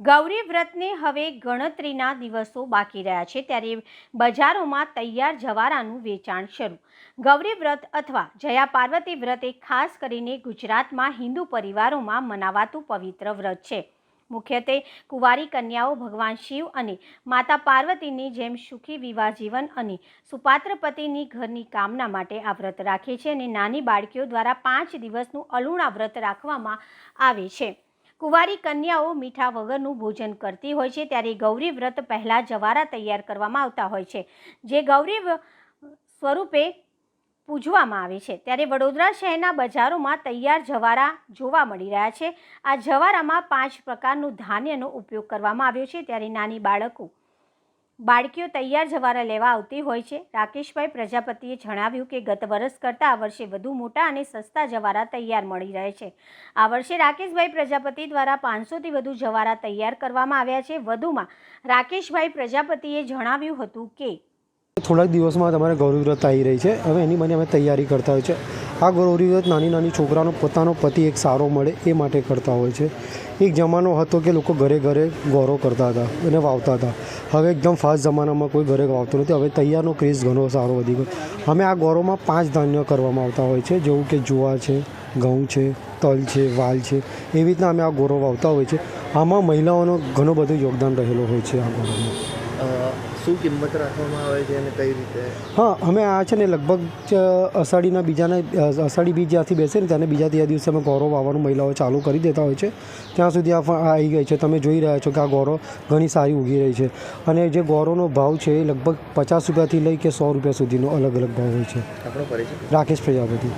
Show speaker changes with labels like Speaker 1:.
Speaker 1: ગૌરી વ્રતને હવે ગણતરીના દિવસો બાકી રહ્યા છે ત્યારે બજારોમાં તૈયાર જવારાનું વેચાણ શરૂ. ગૌરી વ્રત અથવા જયા પાર્વતી વ્રત એ ખાસ કરીને ગુજરાતમાં હિન્દુ પરિવારોમાં મનાવાતું પવિત્ર વ્રત છે. મુખ્યત્વે કુંવારી કન્યાઓ, ભગવાન શિવ અને માતા પાર્વતીની જેમ સુખી વિવાહ જીવન અને સુપાત્ર પતિની ઘરની કામના માટે આ વ્રત રાખે છે અને નાની બાળકીઓ દ્વારા પાંચ દિવસનું અલુણા વ્રત રાખવામાં આવે છે. કુંવારી કન્યાઓ મીઠા વગરનું ભોજન કરતી હોય છે, ત્યારે ગૌરી વ્રત પહેલાં જવારા તૈયાર કરવામાં આવતા હોય છે. જે ગૌરી સ્વરૂપે પૂજવામાં આવે છે, ત્યારે વડોદરા શહેરના બજારોમાં તૈયાર જવારા જોવા મળી રહ્યા છે. આ જવારામાં પાંચ પ્રકારનું ધાન્યનો ઉપયોગ કરવામાં આવ્યો છે, ત્યારે નાની બાળકો બાળકીઓ તૈયાર જવારા લેવા આવતી હોય છે. રાકેશભાઈ પ્રજાપતિએ જણાવ્યું કે ગત વર્ષ કરતાં આ વર્ષે વધુ મોટા અને સસ્તા જવારા તૈયાર મળી રહે છે. આ વર્ષે રાકેશભાઈ પ્રજાપતિ દ્વારા પાંચસોથી વધુ જવારા તૈયાર કરવામાં આવ્યા છે. વધુમાં રાકેશભાઈ પ્રજાપતિએ જણાવ્યું હતું કે
Speaker 2: થોડાક દિવસમાં તમારે ગૌરી વ્રત આવી રહી છે. હવે એની મને અમે તૈયારી કરતા હોય છે. આ ગૌરી નાની નાની છોકરાનો, પોતાનો પતિ એક સારો મળે એ માટે કરતા હોય છે. એક જમાનો હતો કે લોકો ઘરે ઘરે ગૌરવ કરતા હતા અને વાવતા હતા. હવે એકદમ ફાસ્ટ જમાનામાં કોઈ ઘરે વાવતું નથી. હવે તૈયારનો ક્રેઝ ઘણો સારો વધી ગયો. અમે આ ગોરોમાં પાંચ ધાન્ય કરવામાં આવતા હોય છે. જેવું કે જુવાર છે, ઘઉં છે, તલ છે, વાલ છે. એવી રીતના અમે આ ગોરો વાવતા હોય છે. આમાં મહિલાઓનો ઘણું બધું યોગદાન રહેલું હોય છે આ ગૌરવમાં
Speaker 3: શું કિંમત રાખવામાં આવે છે અને કઈ રીતે?
Speaker 2: હા અમે આ છે ને લગભગ અષાઢીના બીજાના અષાઢી બીજ જ્યાંથી બેસે ને ત્યાંને બીજા ત્રીજા દિવસે અમે ગૌરવ વાવવાનું મહિલાઓ ચાલુ કરી દેતા હોય છે. ત્યાં સુધી આ આવી ગઈ છે. તમે જોઈ રહ્યા છો કે આ ગૌરવ ઘણી સારી ઉગી રહી છે. અને જે ગૌરવનો ભાવ છે એ લગભગ પચાસ રૂપિયાથી લઈ કે સો રૂપિયા સુધીનો અલગ અલગ ભાવ હોય છે. રાકેશ પ્રજાપતિ.